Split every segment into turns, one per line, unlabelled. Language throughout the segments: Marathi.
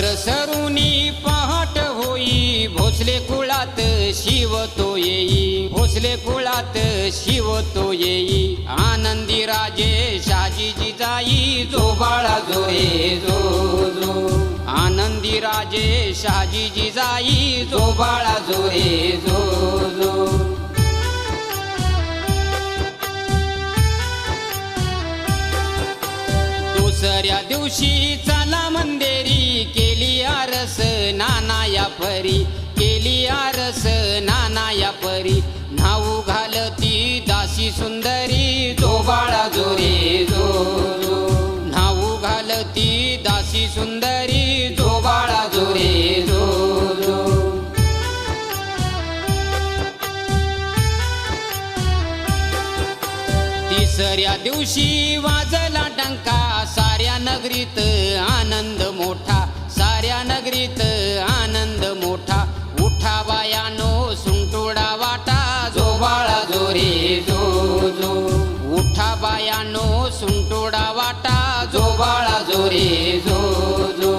रात्र सरुनी पहाट होई भोसले कुळात शिव तो येई. भोसले कुळात शिव तो येई. आनंदी राजे शाजीजी जाई जो बाळा जो ये जो जो. आनंदी राजे शहाजी जिजाई जो बाळा जो रे जो जो. दुसऱ्या दिवशीच परी केली आरस नाना या परी नाऊ घालती दासी सुंदरी जो बाळा जो रे जो. नाऊ घालती दासी सुंदरी जो बाळा जो रे जो. तिसऱ्या दिवशी वाजला डंका साऱ्या नगरीत बायानो सुंटोडा वाटा जो बाळा जो रे जो जो.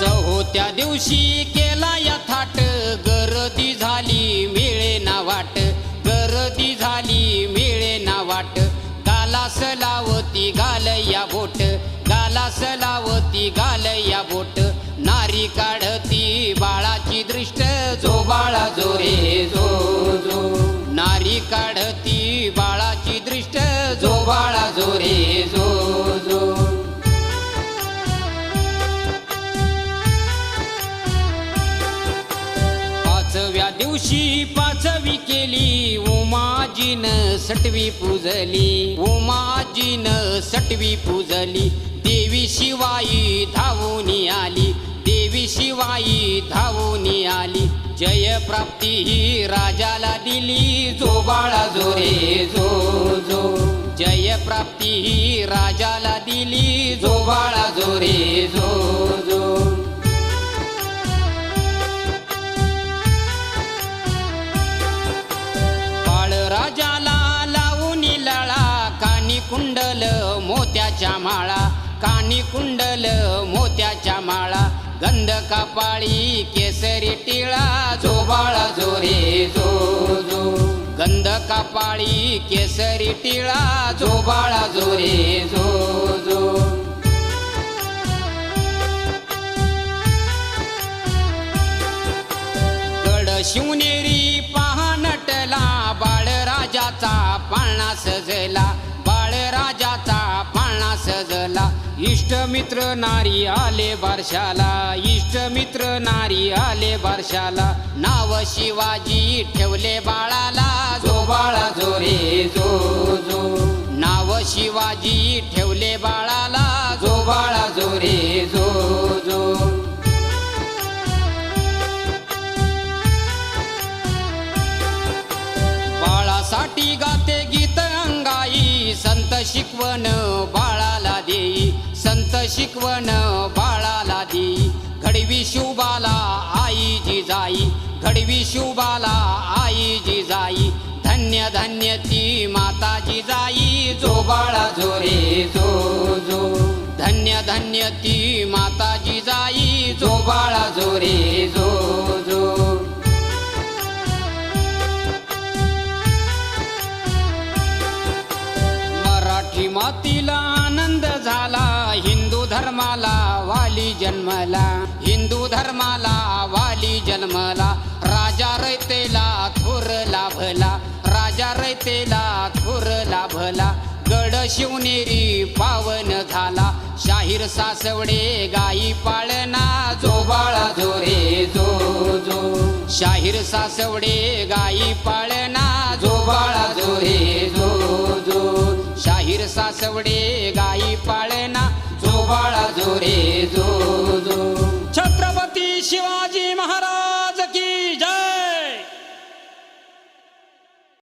चौथ्या दिवशी केला या थाट गर्दी झाली मिळे ना वाट. गर्दी झाली मिळे ना वाट. गालास लावती घाल या बोट. गालास लावती घाल या बोट. नारी काढ नारी काढती बाळाची दृष्ट जो बाळा जो रे जो जो. पाचव्या दिवशी पाचवी केली उमाजीन सटवी पूजली. उमाजीन सटवी पूजली देवी शिवाई धावून आली. देवी शिवाई धावून आली. जय प्राप्ती ही राजाला दिली जो बाळा जो रे जो जो. जय प्राप्ती ही राजाला दिली जो बाळा जो रे जो जो. बाळ राजाला लावून लळा कानी कुंडल मोत्याच्या माळा कानी कुंडल मोत्याच्या माळा. गंध कापाळी केसरी टिळा जो बाळा जो रे जो जो. गंध कापाळी केसरी टिळा जो बाळा जो रे जो जो. गड शिवनेरी पहानटला बाळराजाचा पाळणा सजला. इष्टमित्र नारी आले बारशाला इष्टमित्र नारी आले बारशाला. नाव शिवाजी ठेवले बाळाला जो बाळा जो रे जो जो. नाव शिवाजी ठेवले बाळाला जो बाळा जो रे जो जो. बाळासाठी गाते गीत अंगाई संत शिकवण बाळाला देई. संत शिकवण बाळाला दी. घडवी शिवबाला आई जिजाई घडवी शिवबाला आई जिजाई धन्य धन्य ती माता जिजाई जो बाळा जो रे जो जो. धन्य धन्य ती माता जिजाई जो बाळा जो रे जो जो. मराठी माती जन्मला हिंदू धर्माला वाली जन्मला राजा रयतेला थोर लाभला राजा रयतेला थोर लाभला गड शिवनेरी पावन झाला शाहीर सासवडे गाई पाळना जो बाळा जो रे जो जो. शाहीर सासवडे गाई पाळना जो बाळा जो रे जो जो. शाहीर सासवडे गाई पाळना जो बाळा जो रे